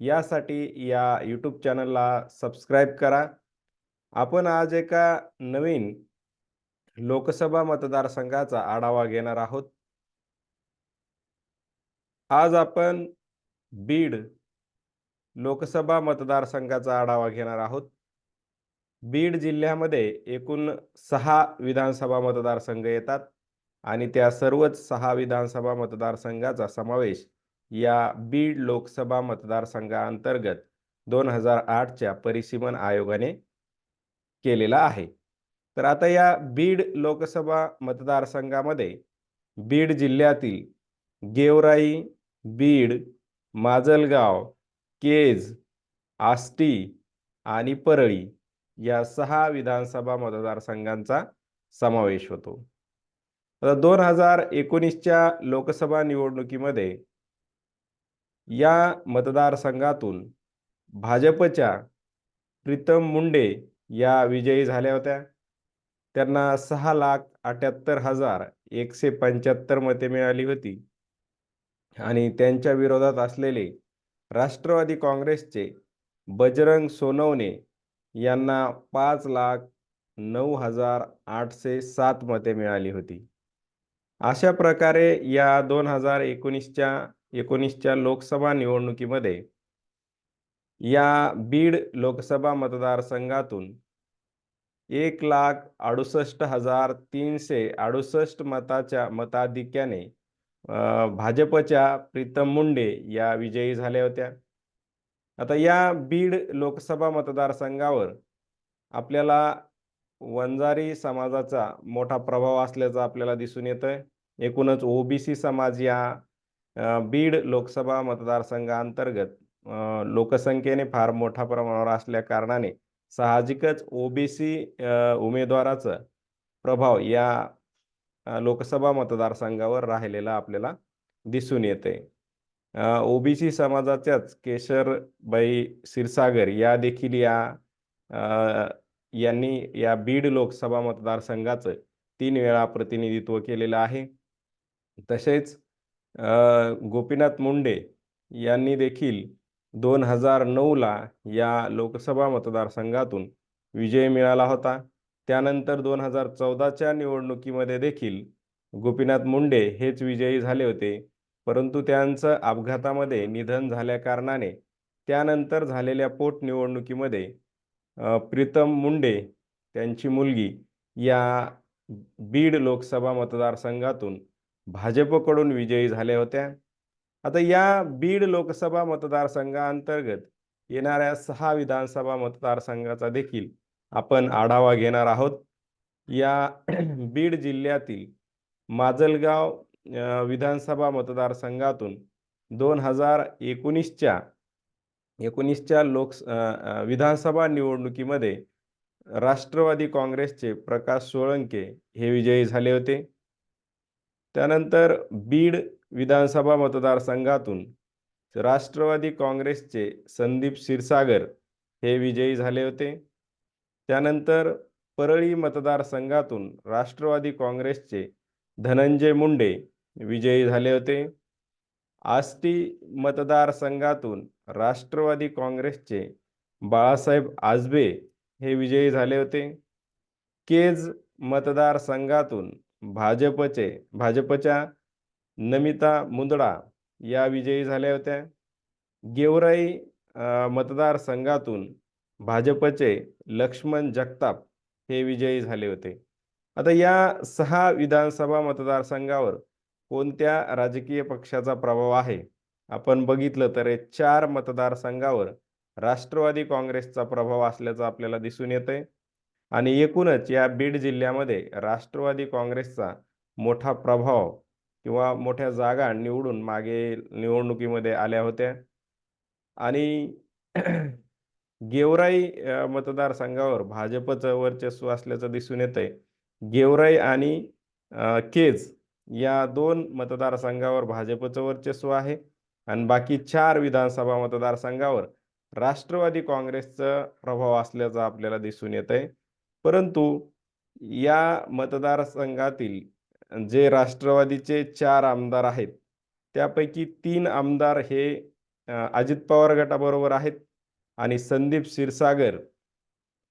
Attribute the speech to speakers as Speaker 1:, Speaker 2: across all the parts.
Speaker 1: यासाठी या यूट्यूब चॅनलला सबस्क्राईब करा. आपण आज एका नवीन लोकसभा मतदारसंघाचा आढावा घेणार आहोत. आज आपण बीड लोकसभा मतदारसंघाचा आढावा घेणार आहोत. बीड जिल्ह्यामध्ये एकूण सहा विधानसभा मतदारसंघ येतात आणि त्या सर्वच सहा विधानसभा मतदारसंघाचा समावेश या बीड लोकसभा मतदारसंघाअंतर्गत दोन हजार आठच्या परिसीमन आयोगाने केलेला आहे. तर आता या बीड लोकसभा मतदारसंघामध्ये बीड जिल्ह्यातील गेवराई बीड माजलगाव केज आष्टी आणि परळी या सहा विधानसभा मतदारसंघांचा समावेश होतो. दोन हजार एकोणीसच्या लोकसभा निवडणुकीमध्ये या मतदारसंघातून भाजपच्या प्रीतम मुंडे या विजयी झाल्या होत्या. त्यांना सहा लाख अठ्याहत्तर हजार एकशे पंच्याहत्तर मते मिळाली होती. आणि त्यांच्या विरोधात असलेले राष्ट्रवादी काँग्रेसचे बजरंग सोनवणे यांना पाच लाख नऊ हजार आठशे सात मते मिळाली होती. अशा प्रकारे या दोन हजार एकोणीसच्या एकोणीसच्या लोकसभा निवडणुकीमध्ये या बीड लोकसभा मतदारसंघातून एक लाख अडुसष्ट हजार तीनशे अडुसष्ट मताच्या मताधिक्याने भाजपच्या प्रीतम मुंडे या विजयी झाल्या होत्या. आता या बीड लोकसभा मतदारसंघावर आपल्याला वंजारी समाजाचा मोठा प्रभाव असल्याचा आपल्याला दिसून येतोय. एकूणच ओबीसी समाज या बीड लोकसभा मतदारसंघाअंतर्गत लोकसंख्येने फार मोठ्या प्रमाणावर असल्या कारणाने साहजिकच ओबीसी उमेदवाराचा प्रभाव या लोकसभा मतदारसंघावर राहिलेला आपल्याला दिसून येते. ओबीसी समाजाच्याच केशरबाई क्षीरसागर या देखील या यांनी या बीड लोकसभा मतदारसंघाचं तीन वेळा प्रतिनिधित्व केलेलं आहे. तसेच गोपीनाथ मुंडे यांनी देखील दोन हजार नऊला या लोकसभा मतदारसंघातून विजय मिळाला होता. त्यानंतर दोन हजार चौदाच्या निवडणुकीमध्ये देखील गोपीनाथ मुंडे हेच विजयी झाले होते. परंतु त्यांचं अपघातामध्ये निधन झाल्याकारणाने त्यानंतर झालेल्या पोटनिवडणुकीमध्ये प्रीतम मुंडे त्यांची मुलगी या बीड लोकसभा मतदारसंघातून भाजपकडून विजयी झाल्या होत्या. आता या बीड लोकसभा मतदारसंघाअंतर्गत येणाऱ्या सहा विधानसभा मतदारसंघाचा देखील आपण आढावा घेणार आहोत. या बीड जिल्ह्यातील माजलगाव विधानसभा मतदारसंघातून दोन हजार एकोणीसच्या एकोणीसच्या लोक विधानसभा निवडणुकीमध्ये राष्ट्रवादी काँग्रेसचे प्रकाश सोळंके हे विजयी झाले होते. त्यानंतर बीड विधानसभा मतदारसंघातून राष्ट्रवादी काँग्रेसचे संदीप क्षीरसागर हे विजयी झाले होते. त्यानंतर परळी मतदारसंघातून राष्ट्रवादी काँग्रेसचे धनंजय मुंडे विजयी झाले होते. आष्टी मतदारसंघातून राष्ट्रवादी काँग्रेसचे बाळासाहेब आजबे हे विजयी झाले होते. केज मतदारसंघातून भाजपचे भाजपच्या नमिता मुंदडा या विजयी झाल्या होत्या. गेवराई मतदारसंघातून भाजपचे लक्ष्मण जगताप हे विजयी झाले होते. आता या सहा विधानसभा मतदारसंघावर कोणत्या राजकीय पक्षाचा प्रभाव आहे? आपण बघितलं तर चार मतदारसंघावर राष्ट्रवादी काँग्रेसचा प्रभाव असल्याचं आपल्याला दिसून येतंय. आणि एकूणच या बीड जिल्ह्यामध्ये राष्ट्रवादी काँग्रेसचा मोठा प्रभाव किंवा मोठ्या जागा निवडून मागे निवडणुकीमध्ये आल्या होत्या. आणि गेवराई मतदारसंघावर भाजपचं वर्चस्व असल्याचं दिसून येतंय. गेवराई आणि केज या दोन मतदारसंघावर भाजपचं वर्चस्व आहे. आणि बाकी चार विधानसभा मतदारसंघावर राष्ट्रवादी काँग्रेसचा प्रभाव असल्याचं आपल्याला दिसून येतंय. परंतु या मतदारसंघातील जे राष्ट्रवादीचे चार आमदार आहेत त्यापैकी तीन आमदार हे अजित पवार गटाबरोबर आहेत आणि संदीप क्षीरसागर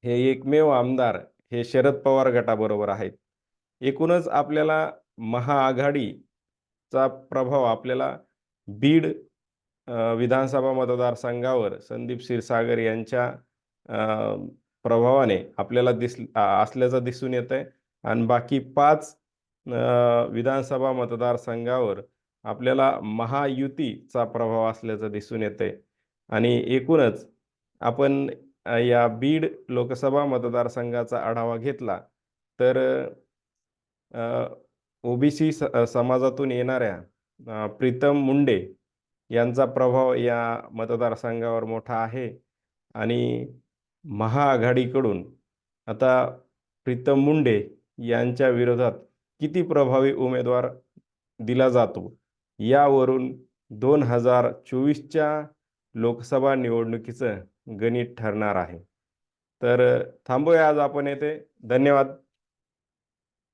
Speaker 1: हे एकमेव आमदार हे शरद पवार गटाबरोबर आहेत. एकूणच आपल्याला महाआघाडीचा प्रभाव आपल्याला बीड विधानसभा मतदारसंघावर संदीप क्षीरसागर यांच्या प्रभावाने आपल्याला दिस असल्याचं दिसून येत आहे आणि बाकी पाच विधानसभा मतदारसंघावर आपल्याला महायुतीचा प्रभाव असल्याचं दिसून येतंय. आणि एकूणच आपण या बीड लोकसभा मतदारसंघाचा आढावा घेतला तर ओबीसी समाजातून येणाऱ्या प्रीतम मुंडे यांचा प्रभाव या मतदारसंघावर मोठा आहे. आणि महाआघाडीकडून आता प्रीतम मुंडे यांच्या विरोधात किती प्रभावी उमेदवार दिला जातो? यावरून दोन हजार चोवीसच्या लोकसभा निवडणुकीचं गणित ठरणार आहे. तर थांबूया आज आपण येथे. धन्यवाद.